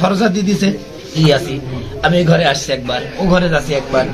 দরজা দিয়ে দিছে। ই আছি আমি ঘরে আসছি একবার। ও ঘরে যাচ্ছি একবার।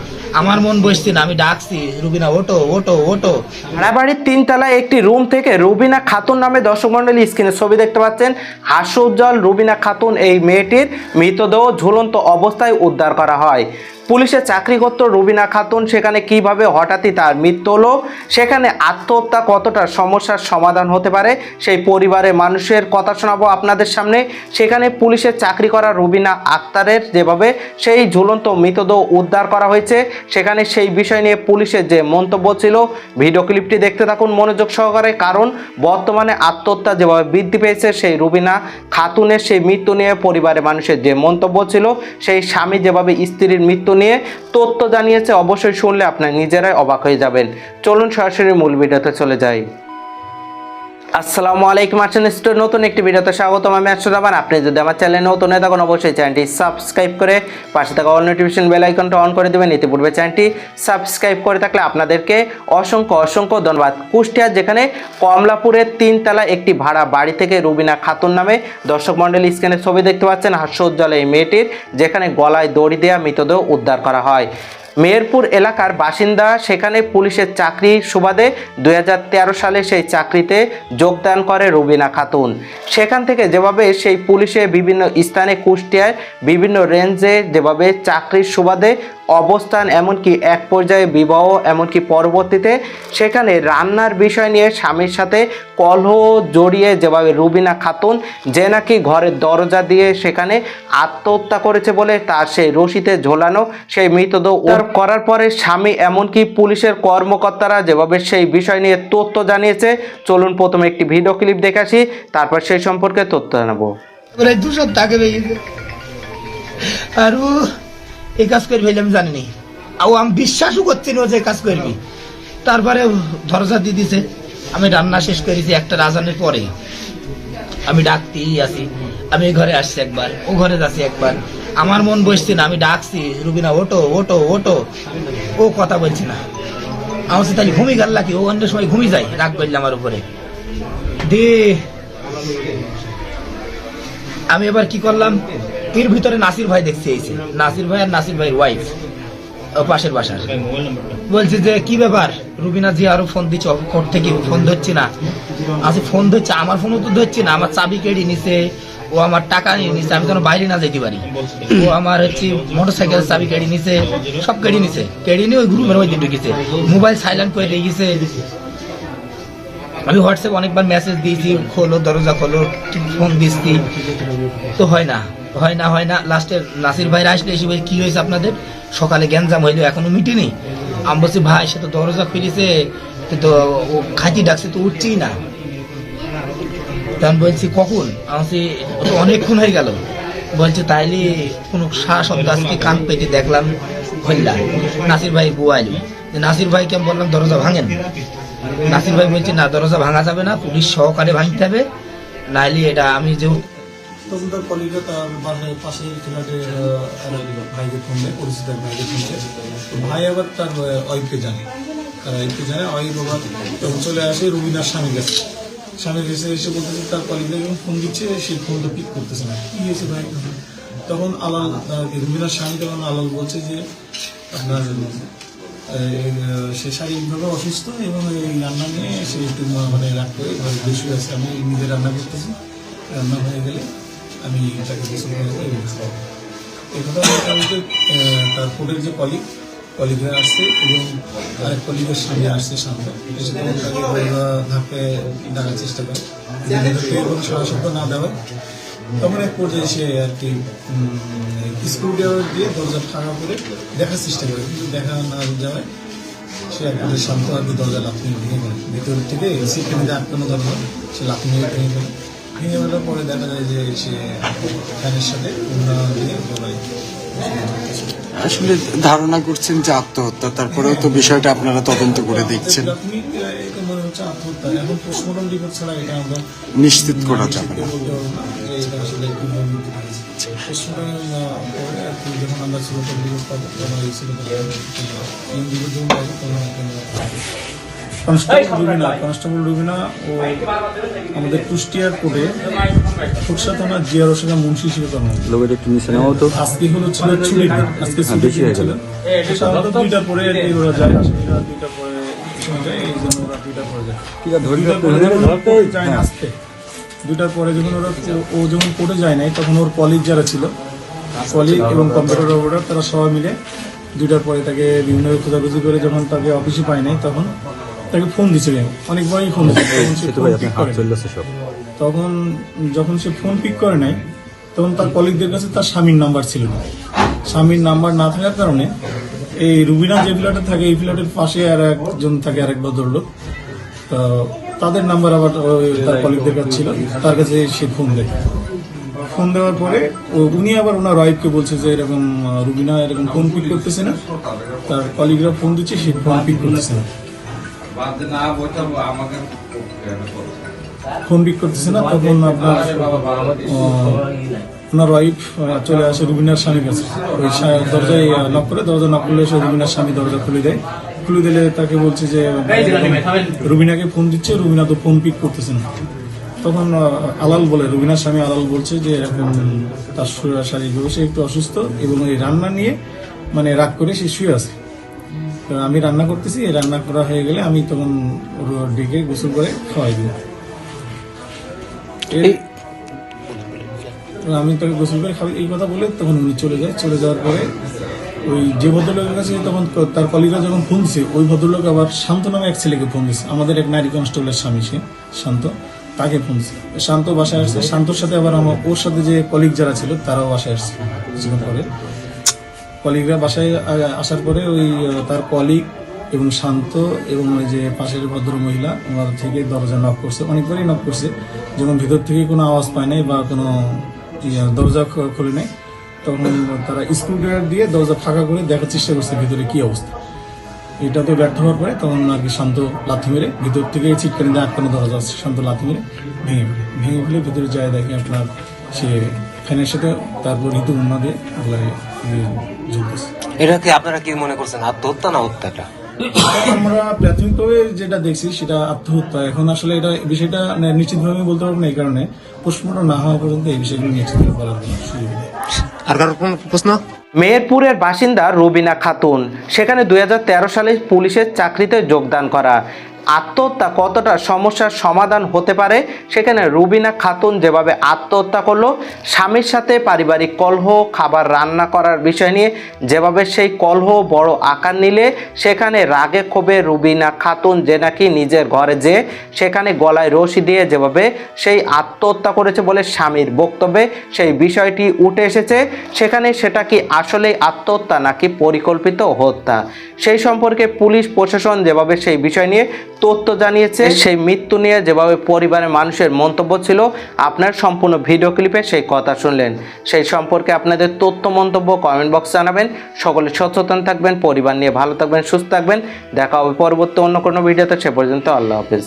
আমার মন বসছি না, আমি ডাকছি, রুবিনা ওটো ওটো ওটো ভাড়াবাড়ির তিনতলায় একটি রুম থেকে রুবিনা খাতুন নামে দর্শক মন্ডলী স্ক্রিনে ছবি দেখতে পাচ্ছেন। হাস্যোজ্জ্বল রুবিনা খাতুন এই মেয়েটির মৃতদেহ ঝুলন্ত অবস্থায় উদ্ধার করা হয়। পুলিশে চাকরি করত রুবিনা খাতুন, সেখানে কীভাবে হঠাৎই তার মৃত্যু হলো, সেখানে আত্মহত্যা কতটা সমস্যার সমাধান হতে পারে, সেই পরিবারের মানুষের কথা শোনাবো আপনাদের সামনে। সেখানে পুলিশের চাকরি করা রুবিনা আক্তারের যেভাবে সেই ঝুলন্ত মৃতদেহ উদ্ধার করা হয়েছে সেখানে সেই বিষয় নিয়ে পুলিশের যে মন্তব্য ছিল, ভিডিও ক্লিপটি দেখতে থাকুন মনোযোগ সহকারে, কারণ বর্তমানে আত্মহত্যা যেভাবে বৃদ্ধি পেয়েছে, সেই রুবিনা খাতুনের সেই মৃত্যু নিয়ে, পরিবারের মানুষের যে মন্তব্য ছিল, সেই স্বামী যেভাবে স্ত্রীর মৃত্যু নিয়ে তথ্য জানিয়েছে, অবশ্যই শুনলে আপনার নিজেরাই অবাক হয়ে যাবেন। চলুন সরাসরি মূল ভিডিওতে চলে যাই। আসসালামু আলাইকুম আছেন স্টোর, নতুন একটি ভিডিওতে স্বাগতম। আমি আশুরামান আপনি যদি আমার চ্যানেলে নতুন হয়ে থাকুন, অবশ্যই চ্যানেলটি সাবস্ক্রাইব করে পাশে থাকা অল নোটিফিকেশন বেল আইকনটা অন করে দেবেন। ইতিপূর্বে চ্যানেলটি সাবস্ক্রাইব করে থাকলে আপনাদেরকে অসংখ্য অসংখ্য ধন্যবাদ। কুষ্টিয়ার যেখানে কমলাপুরের তিনতলা একটি ভাড়া বাড়ি থেকে রুবিনা খাতুন নামে দর্শক মণ্ডলী স্ক্রিনে ছবি দেখতে পাচ্ছেন হাস্যোজ্জ্বল এই মেয়েটির, যেখানে গলায় দড়ি দেওয়া মৃতদেহ উদ্ধার করা হয়। মেহেরপুর এলাকার বাসিন্দা, সেখানে পুলিশের চাকরি সুবাদে দুই হাজার তেরো সালে সেই চাকরিতে যোগদান করে রুবিনা খাতুন। সেখান থেকে যেভাবে সেই পুলিশে বিভিন্ন স্থানে কুষ্টিয়ায় বিভিন্ন রেঞ্জে যেভাবে চাকরির সুবাদে অবস্থান এমনকি এক পর্যায়ে বিবাহ এমনকি পরবর্তীতে সেখানে রান্নার বিষয় নিয়ে স্বামীর সাথে কলহ জড়িয়ে যেভাবে রুবিনা খাতুন যে নাকি ঘরের দরজা দিয়ে সেখানে আত্মহত্যা করেছে বলে তার সেই রশিতে ঝোলানো সেই মৃতদেহ উদ্ধার করার পরে স্বামী এমনকি পুলিশের কর্মকর্তারা যেভাবে সেই বিষয় নিয়ে তথ্য জানিয়েছে চলুন প্রথমে একটি ভিডিও ক্লিপ দেখে আসি তারপর সেই সম্পর্কে তথ্য জানাব। দু সপ্তাহ আগে আর ও এই কাজ করবি আমি জানি নি। আর আমি বিশ্বাসও করছি না যে কাজ করবি। তারপরে দরজা দিয়ে দিছে। আমি রান্না শেষ করেছি একটা রাজানের পরে। আমি ডাকতেই আছি। আমি ঘরে আসছি একবার। ও ঘরে যাচ্ছি একবার। আমার মন বসছি না, আমি ডাকছি, রুবিনা ওটো ওটো ওটো ও কথা বলছি না। আমার সাথে তাহলে ঘুমিয়ে গেল কি ও অন্য সময় ঘুমিয়ে যায়, রাগ করলে আমার উপরে। দিয়ে আমি এবার কি করলাম? এর ভিতরে নাসির ভাই দেখতে এসেছি। নাসির ভাই আর নাসির ভাইয়ের ওয়াইফ পাশের বাসার। বলছে যে কি ব্যাপার? রুবিনা জি আরও ফোন দিচ্ছে কোর্ট থেকে ফোন ধরছি না। আচ্ছা ফোন ধরছে? আমার ফোনও তো ধরছি না আমার চাবি কেড়ে নিছে ও আমার টাকা নিয়ে নিছে আমি যেন বাইরে না যেতে পারি। ও আমার হচ্ছে মোটর সাইকেল চাবি কেড়ে নিছে সব কেড়ে নিছে। কেড়ে নিয়ে ওই গ্রুপের মধ্যে ঢুকেছে। মোবাইল সাইলেন্ট করে দিয়ে গেছে। আমি হোয়াটসঅ্যাপ অনেকবার মেসেজ দিয়েছি খোলো দরজা খোলো ফোন দিচ্ছি। তো হয় না। হয় না হয় না লাস্টে নাসির ভাইরা আসলে এসে বলে, কি হয়েছে আপনাদের? সকালে গ্যাঞ্জাম হইল এখনও মিটেনি। আমি বলছি ভাই সে তো দরজা খুলেছে তো ও খাঁটি ডাকছে তো উঠছেই না। তখন বলছি কখন? আমি অনেকক্ষণ হয়ে গেল। বলছে তাইলে কোনো শ্বাস শব্দ কান পেতে দেখলাম হইলা নাসির ভাই বুয়াইল নাসির ভাইকে আমি বললাম দরজা ভাঙেন। নাসির ভাই বলছে না দরজা ভাঙা যাবে না পুলিশ সহকারে ভাঙতে হবে। নাইলে এটা আমি যে তখন তার কলিগা তার বাসায় পাশে ফ্ল্যাটে ভাইকে ফোন দেয় পরিচিত এক ভাইকে ফোন তো ভাই আবার তার ওয়াইফকে জানে। তার ওয়াইফকে জানে, ওয়াইফ আবার তখন চলে আসে রুবিনার স্বামীর কাছে। স্বামীর কাছে এসে বলতেছে, তার কলিগা যখন ফোন দিচ্ছে সেই ফোন তো পিক করতেছে না। কি হয়েছে ভাই? তখন আলাল রুবিনার স্বামী তখন আলাল বলছে যে, আপনার সে শারীরিকভাবে অসুস্থ এবং এই রান্না নিয়ে সে একটু মানে রাগ করে ঘরে বেশি আছে। আমি নিজে রান্না করতেছি। রান্না হয়ে গেলে আমি তাকে গোসল করে দেবো এবং। এই কথা তার কোর্টের যে কলিগ কলিগরা আসছে এবং আরেক কলিগের সামনে আসছে সামনে। এসে তাকে দরজা ধাপে ডাকার চেষ্টা করে। নিজেদেরকে কোনো সারা শব্দ না দেওয়া তখন এক পর্যায়ে সে আর কি স্ক্রু ড্রাইভার দিয়ে দরজা ফাঁকা করে দেখার চেষ্টা করে। কিন্তু দেখা না যাওয়ায় সে এক পর্যায়ে শান্ত আর কি দরজা লাফিয়ে ভেঙে পড়ে ভিতর থেকে সিটে মধ্যে আটকানো দরজা সে লাফিয়ে ভেঙে পড়ে। ভেঙে পরে দেখা যায় যে সে ফ্যানের সাথে দিয়ে গলায় আসলে ধারণা করছেন যে আত্মহত্যা তারপরেও তো বিষয়টা আপনারা তদন্ত করে দেখছেন। নিশ্চিত করা যাবে না। যখন আমরা কনস্টেবল রুবিনা কনস্টেবল রুবিনা ও আমাদের কুষ্টিয়ার কোর্টে খুরশা থানা জিয়া রোশনা মুন্সি হিসেবে কর্মরত লোকের একটু নিচে নামাও তো। আজকে হলো ছিল ছুটির দিন আজকে বেশি হয়ে ছিল গেল। সাধারণত দুইটার পরে কি ওরা যায় আসামিরা দুইটার পরে সময় যায় এই জন্য ওরা দুইটার পরে যায়। ঠিক আছে ধরে যায় আসতে দুইটার পরে যখন ওরা ও যখন কোর্টে যায় নাই তখন ওর কলিগ যারা ছিল কলিগ এবং কম্পিউটার অপারেটর তারা সবাই মিলে দুইটার পরে তাকে বিভিন্ন খোঁজাখুঁজি করে যখন তাকে অফিসে পায় নাই তখন তাকে ফোন দিচ্ছে অনেকবারই ফোন দিচ্ছে তখন যখন সে ফোন পিক করে নাই তখন তার কলিগদের কাছে তার স্বামীর নাম্বার ছিল না। স্বামীর নাম্বার না থাকার কারণে এই রুবিনা যে ফ্ল্যাটে থাকে এই ফ্ল্যাটের পাশে আর একজন থাকে আরেক ভদ্রলোক। তো তাদের নাম্বার আবার তার কলিগদের কাছে ছিল। তার কাছে সে ফোন দেয়। ফোন দেওয়ার পরে ও- উনি আবার ওনার ওয়াইফকে বলছে যে এরকম রুবিনা এরকম ফোন পিক করতেছে না। তার কলিগরা ফোন দিচ্ছে সে ফোন পিক করতেছে না। ফোন পিক করতেছে না তখন আপনার আহ, ওনার ওয়াইফ চলে আসে রুবিনার স্বামীর কাছে। ওই দরজায় নক করে দরজা নক করলে সে রুবিনার স্বামী দরজা খুলে দেয়। খুলে দিলে তাকে বলছে যে রুবিনাকে ফোন দিচ্ছে রুবিনা তো ফোন পিক করতেছে না। তখন আলাল বলে রুবিনার স্বামী আলাল বলছে যে এরকম তার শরীর শারীরিকভাবে সে একটু অসুস্থ এবং এই রান্না নিয়ে মানে রাগ করে সে শুয়ে আছে। তো আমি রান্না করতেছি এই রান্না করা হয়ে গেলে আমি তখন ডেকে গোসল করে খাওয়াই দিই আমি তাকে গোসল করে খাওয়াই এই কথা বলে তখন উনি চলে যায়। চলে যাওয়ার পরে ওই যে ভদ্রলোকের কাছে তখন তার কলিগরা যখন ফোন দিছে ওই ভদ্রলোক আবার শান্ত নামে এক ছেলেকে ফোন দিছে। আমাদের এক নারী কনস্টেবলের স্বামী সে শান্ত তাকে ফোন দিছে। শান্ত বাসায় আসছে শান্তর সাথে আবার আমার ওর সাথে যে কলিগ যারা ছিল তারাও বাসায় আসছে। কিছুক্ষণ পরে কলিগরা বাসায় আসার পরে ওই তার কলিগ এবং শান্ত এবং ওই যে পাশের ভদ্র মহিলা ওনার থেকে দরজা নক করছে। অনেকবারই নক করছে। যখন ভিতর থেকে কোনো আওয়াজ পায় নাই বা কোনো দরজা খুলে নেই, তখন তারা স্ক্রুড্রাইভার দিয়ে দরজা ফাঁকা করে দেখার চেষ্টা করছে ভিতরে কী অবস্থা। এটা তো ব্যর্থ হওয়ার পরে তখন আর কি শান্ত লাথি মেরে ভিতর থেকে ছিটকানি দিয়ে আটকানো দরজা শান্ত লাথি মেরে ভেঙে ফেলে। ভেঙে ফেলে ভিতরে যায় দেখে আপনার সে ফ্যানের সাথে, তারপর ঋতু উন্না দিয়ে ঝুলতেছে এটাকে আপনারা কি মনে করছেন আত্মহত্যা না হত্যাটা? আমরা প্রাথমিকভাবে যেটা দেখছি সেটা আত্মহত্যা। এখন আসলে এটা বিষয়টা নে- নিশ্চিতভাবে বলতে পারব না এই কারণে। পোস্টমর্টম না হওয়া পর্যন্ত এই বিষয়গুলো নিশ্চিত নেই আর কারোর কোনো প্রশ্ন? মেহেরপুরের বাসিন্দা রুবিনা খাতুন। সেখানে দুই হাজার তেরো সালে পুলিশের চাকরিতে যোগদান করা। আত্মহত্যা কতটা সমস্যার সমাধান হতে পারে? সেখানে রুবিনা খাতুন যেভাবে আত্মহত্যা করল, স্বামীর সাথে পারিবারিক কলহ, খাবার রান্না করার বিষয় নিয়ে যেভাবে সেই কলহ বড় আকার নিলে, সেখানে রাগে ক্ষোভে রুবিনা খাতুন যে নাকি নিজের ঘরে যে, সেখানে গলায় রশি দিয়ে যেভাবে সেই আত্মহত্যা করেছে বলে স্বামীর বক্তব্যে সেই বিষয়টি উঠে এসেছে। সেখানে সেটা কি আসলে আত্মহত্যা নাকি পরিকল্পিত হত্যা? সেই সম্পর্কে পুলিশ, প্রশাসন যেভাবে সেই বিষয় নিয়ে তথ্য জানিয়েছে সেই মৃত্যু নিয়ে যেভাবে পরিবারের মানুষের মন্তব্য ছিল আপনার সম্পূর্ণ ভিডিও ক্লিপে সেই কথা শুনলেন। সেই সম্পর্কে আপনাদের তথ্য মন্তব্য কমেন্ট বক্স জানাবেন। সকলে সচেতন থাকবেন পরিবার নিয়ে ভালো থাকবেন সুস্থ থাকবেন। দেখা হবে পরবর্তী অন্য কোনো ভিডিওতে সে পর্যন্ত আল্লাহ হাফিজ।